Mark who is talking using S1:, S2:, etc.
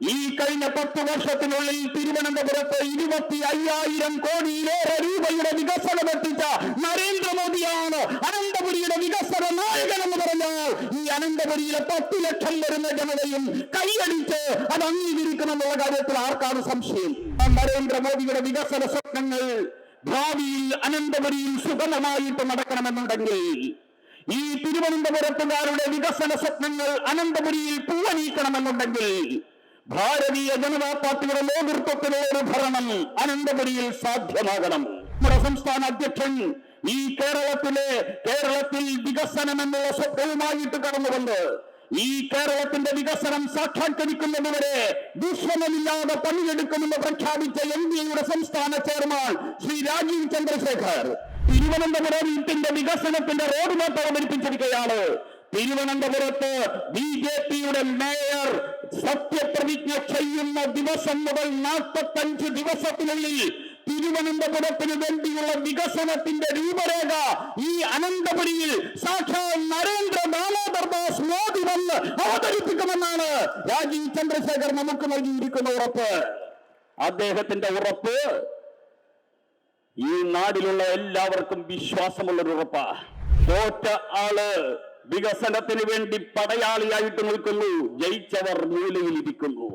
S1: ഈ കഴിഞ്ഞ പത്ത് വർഷത്തിനുള്ളിൽ തിരുവനന്തപുരത്ത് ഇരുപത്തി അയ്യായിരം കോടിയിലേറെ രൂപയുടെ വികസനം എത്തിച്ച നരേന്ദ്രമോദിയാണ് അനന്തപുരിയുടെ വികസന നായകൻ എന്ന് പറഞ്ഞാൽ ഈ അനന്തപുരിയിലെ പത്ത് ലക്ഷം വരുന്ന ജനതയും കൈയടിച്ച് അത് അംഗീകരിക്കുമെന്നുള്ള കാര്യത്തിൽ ആർക്കാണ് സംശയം? നരേന്ദ്രമോദിയുടെ വികസന സ്വപ്നങ്ങൾ ഭാവിയിൽ അനന്തപുരിയിൽ സുഗമമായിട്ട് നടക്കണമെന്നുണ്ടെങ്കിൽ ഈ തിരുവനന്തപുരത്തുകാരുടെ വികസന സ്വപ്നങ്ങൾ അനന്തപുരിയിൽ പൂവനീക്കണമെന്നുണ്ടെങ്കിൽ ഭാരതീയ ജനതാ പാർട്ടിയുടെ നേതൃത്വത്തിലുള്ള ഒരു ഭരണം അനന്തപുരിയിൽ സാധ്യമാകണം. നമ്മുടെ സംസ്ഥാന അധ്യക്ഷൻ ഈ കേരളത്തിലെ കേരളത്തിൽ വികസനം എന്നുള്ള സ്വപ്നവുമായിട്ട് കടന്നുകൊണ്ട് ഈ കേരളത്തിന്റെ വികസനം സാക്ഷാത്കരിക്കുന്നതുവരെ ദുഷ്മനമില്ലാതെ പണിയെടുക്കുമെന്ന് പ്രഖ്യാപിച്ച എൻ ഡി എയുടെ സംസ്ഥാന ചെയർമാൻ ശ്രീ രാജീവ് ചന്ദ്രശേഖർ തിരുവനന്തപുരം തിരുവനന്തപുരത്തിന്റെ വികസനത്തിന്റെ റോഡ് മാപ്പ് അവതരിപ്പിച്ചിരിക്കുകയാണ്. തിരുവനന്തപുരത്ത് ബി ജെ പിയുടെ മേയർ സത്യപ്രതിജ്ഞ ചെയ്യുന്ന ദിവസം മുതൽ നാൽപ്പത്തഞ്ച് ദിവസത്തിനുള്ളിൽ തിരുവനന്തപുരത്തിന് വേണ്ടിയുള്ള വികസനത്തിന്റെ രൂപരേഖ ഈ അനന്തപുരിയിൽ സാക്ഷാൽ നരേന്ദ്ര ദാമോദർ ദാസ് മോദി വന്ന് അവതരിപ്പിക്കുമെന്നാണ് രാജീവ് ചന്ദ്രശേഖർ നമുക്ക് നൽകിയിരിക്കുന്ന ഉറപ്പ്. അദ്ദേഹത്തിന്റെ ഉറപ്പ് ഈ നാടിലുള്ള എല്ലാവർക്കും വിശ്വാസമുള്ളൊരു ഉറപ്പാ. തോറ്റ ആൾ വികസനത്തിന് വേണ്ടി പടയാളിയായിട്ട് നിൽക്കുന്നു. ജയിച്ചവർ മൂലയിലിരിക്കുന്നു.